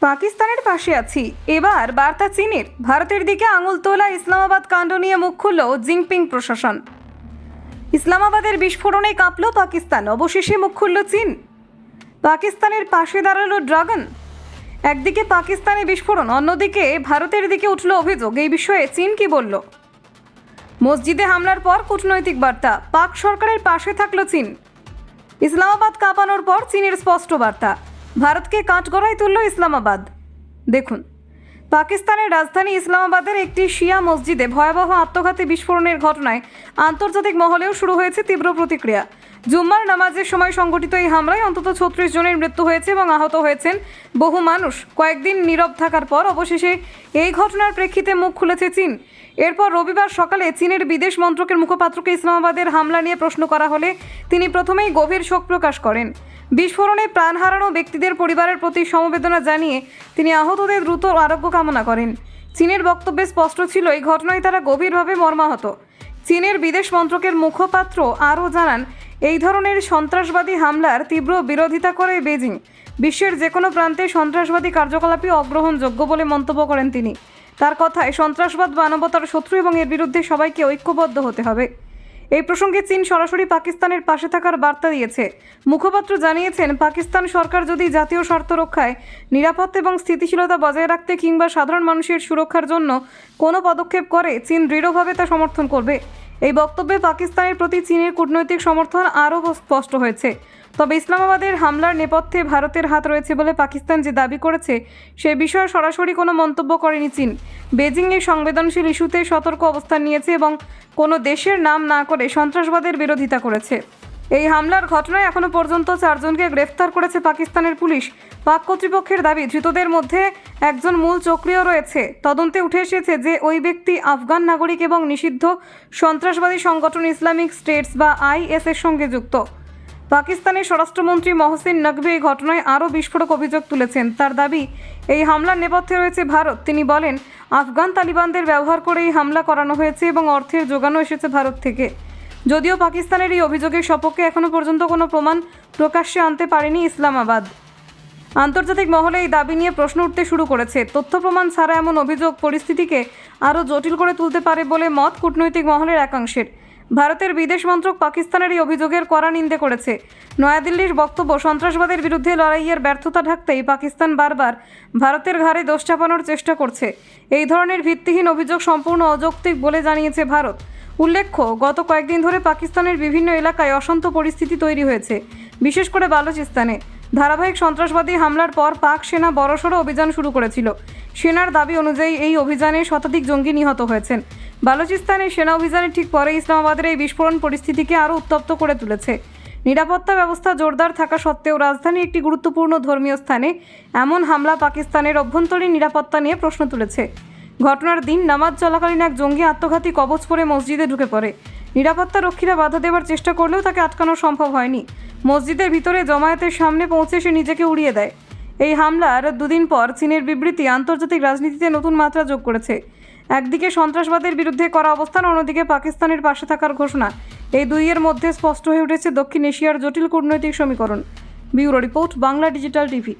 পাকিস্তানের পাশে আছি। এবার বার্তা চীনের। ভারতের দিকে আঙুল তোলা ইসলামাবাদ কাণ্ড নিয়ে মুখ খুলল জিনপিং প্রশাসন। ইসলামাবাদের বিস্ফোরণে কাঁপল পাকিস্তান। অবশেষে মুখ খুলল চীন। পাকিস্তানের পাশে দাঁড়াল ড্রাগন। একদিকে পাকিস্তানে বিস্ফোরণ, অন্যদিকে ভারতের দিকে উঠল অভিযোগ। এই বিষয়ে চীন কি বলল? মসজিদে হামলার পর কূটনৈতিক বার্তা। পাক সরকারের পাশে থাকল চীন। ইসলামাবাদ কাঁপানোর পর চীনের স্পষ্ট বার্তা। ভারতকে কাঠগড়ায় তুলল ইসলামাবাদ। দেখুন, পাকিস্তানের রাজধানী ইসলামাবাদের একটি শিয়া মসজিদে ভয়াবহ আত্মঘাতী বিস্ফোরণের ঘটনায় আন্তর্জাতিক মহলেও শুরু হয়েছে তীব্র প্রতিক্রিয়া। জুম্মার নামাজের সময় সংঘটিত এই হামলায় অন্তত ছত্রিশ জনের মৃত্যু হয়েছে এবং আহত হয়েছেন বহু মানুষ। কয়েকদিন নীরব থাকার পর অবশেষে এই ঘটনার প্রেক্ষিতে মুখ খুলেছে চীন। এরপর রবিবার সকালে চীনের বিদেশ মন্ত্রকের মুখপাত্রকে ইসলামাবাদের হামলা নিয়ে প্রশ্ন করা হলে তিনি প্রথমেই গভীর শোক প্রকাশ করেন। বিস্ফোরণে প্রাণ হারানো ব্যক্তিদের পরিবারের প্রতি সমবেদনা জানিয়ে তিনি আহতদের দ্রুত আরোগ্য কামনা করেন। চীনের বক্তব্যে স্পষ্ট ছিল, এই ঘটনায় তারা গভীরভাবে মর্মাহত। চীনের বিদেশ মন্ত্রকের মুখপাত্র আরও জানান, এই ধরনের সন্ত্রাসবাদী হামলার তীব্র বিরোধিতা করে বেজিং, বিশ্বের যে কোনো প্রান্তে সন্ত্রাসবাদী কার্যকলাপই অগ্রহণযোগ্য বলে মন্তব্য করেন তিনি। তার কথায় সন্ত্রাসবাদ, মানবতার শত্রু এবং এর বিরুদ্ধে সবাইকে ঐক্যবদ্ধ হতে হবে। এই প্রসঙ্গে চীন সরাসরি পাকিস্তানের পাশে থাকার বার্তা দিয়েছে। মুখপাত্র জানিয়েছেন, পাকিস্তান সরকার যদি জাতীয় স্বার্থ রক্ষায় নিরাপত্তা এবং স্থিতিশীলতা বজায় রাখতে কিংবা সাধারণ মানুষের সুরক্ষার জন্য কোনো পদক্ষেপ করে, চীন দৃঢ়ভাবে তা সমর্থন করবে। এই বক্তব্যে পাকিস্তানের প্রতি চীনের কূটনৈতিক সমর্থন আরও স্পষ্ট হয়েছে। তবে ইসলামাবাদের হামলার নেপথ্যে ভারতের হাত রয়েছে বলে পাকিস্তান যে দাবি করেছে, সে বিষয়ে সরাসরি কোনো মন্তব্য করেনি চীন। বেজিং এই সংবেদনশীল ইস্যুতে সতর্ক অবস্থান নিয়েছে এবং কোনো দেশের নাম না করে সন্ত্রাসবাদের বিরোধিতা করেছে। এই হামলার ঘটনায় এখনও পর্যন্ত চারজনকে গ্রেফতার করেছে পাকিস্তানের পুলিশ। পাক কর্তৃপক্ষের দাবি, ধৃতদের মধ্যে একজন মূল চক্রীয় রয়েছে। তদন্তে উঠে এসেছে যে ওই ব্যক্তি আফগান নাগরিক এবং নিষিদ্ধ সন্ত্রাসবাদী সংগঠন ইসলামিক স্টেটস বা আইএস এর সঙ্গে যুক্ত। পাকিস্তানের স্বরাষ্ট্রমন্ত্রী মহসিন নকভি এই ঘটনায় আরও বিস্ফোরক অভিযোগ তুলেছেন। তার দাবি, এই হামলার নেপথ্যে রয়েছে ভারত। তিনি বলেন, আফগান তালিবানদের ব্যবহার করে এই হামলা করানো হয়েছে এবং অর্থের যোগানো এসেছে ভারত থেকে। যদিও পাকিস্তানের এই অভিযোগের সপক্ষে এখনও পর্যন্ত কোনো প্রমাণ প্রকাশ্যে আনতে পারেনি ইসলামাবাদ। আন্তর্জাতিক মহলে এই দাবি নিয়ে প্রশ্ন উঠতে শুরু করেছে। তথ্য প্রমাণ ছাড়া এমন অভিযোগ পরিস্থিতিকে আরও জটিল করে তুলতে পারে বলে মত কূটনৈতিক মহলের একাংশের। ভারতের বিদেশ মন্ত্রক পাকিস্তানের এই অভিযোগের কড়া নিন্দে করেছে। নয়াদিল্লির বক্তব্য, সন্ত্রাসবাদের বিরুদ্ধে লড়াইয়ের ব্যর্থতা ঢাকতেই পাকিস্তান বারবার ভারতের ঘাড়ে দোষ চাপানোর চেষ্টা করছে। এই ধরনের ভিত্তিহীন অভিযোগ সম্পূর্ণ অযৌক্তিক বলে জানিয়েছে ভারত। উল্লেখ্য, গত কয়েকদিন ধরে পাকিস্তানের বিভিন্ন এলাকায় অশান্ত পরিস্থিতি তৈরি হয়েছে, বিশেষ করে বালুচিস্তানে। ধারাবাহিক সন্ত্রাসবাদী হামলার পর পাক সেনা বড়সড় অভিযান শুরু করেছিল। সেনার দাবি অনুযায়ী এই অভিযানে শতাধিক জঙ্গি নিহত হয়েছেন। বালুচিস্তানে সেনা অভিযানের ঠিক পরে ইসলামাবাদের এই বিস্ফোরণ পরিস্থিতিকে আরও উত্তপ্ত করে তুলেছে। নিরাপত্তা ব্যবস্থা জোরদার থাকা সত্ত্বেও রাজধানী একটি গুরুত্বপূর্ণ ধর্মীয় স্থানে এমন হামলা পাকিস্তানের অভ্যন্তরীণ নিরাপত্তা নিয়ে প্রশ্ন তুলেছে। ঘটনার দিন নামাজ চলাকালীন এক জঙ্গি আত্মঘাতী কবচ পরে মসজিদে ঢুকে পড়ে। নিরাপত্তা রক্ষীরা বাধা দেওয়ার চেষ্টা করলেও তাকে আটকানো সম্ভব হয়নি। মসজিদের ভিতরে জমায়েতের সামনে পৌঁছে সে নিজেকে উড়িয়ে দেয়। এই হামলার দুদিন পর চীনের বিবৃতি আন্তর্জাতিক রাজনীতিতে নতুন মাত্রা যোগ করেছে। একদিকে সন্ত্রাসবাদের বিরুদ্ধে করা অবস্থান, অন্যদিকে পাকিস্তানের পাশে থাকার ঘোষণা। এই দুইয়ের মধ্যে স্পষ্ট হয়ে উঠেছে দক্ষিণ এশিয়ার জটিল কূটনৈতিক সমীকরণ। Bureau report, Bangla digital TV.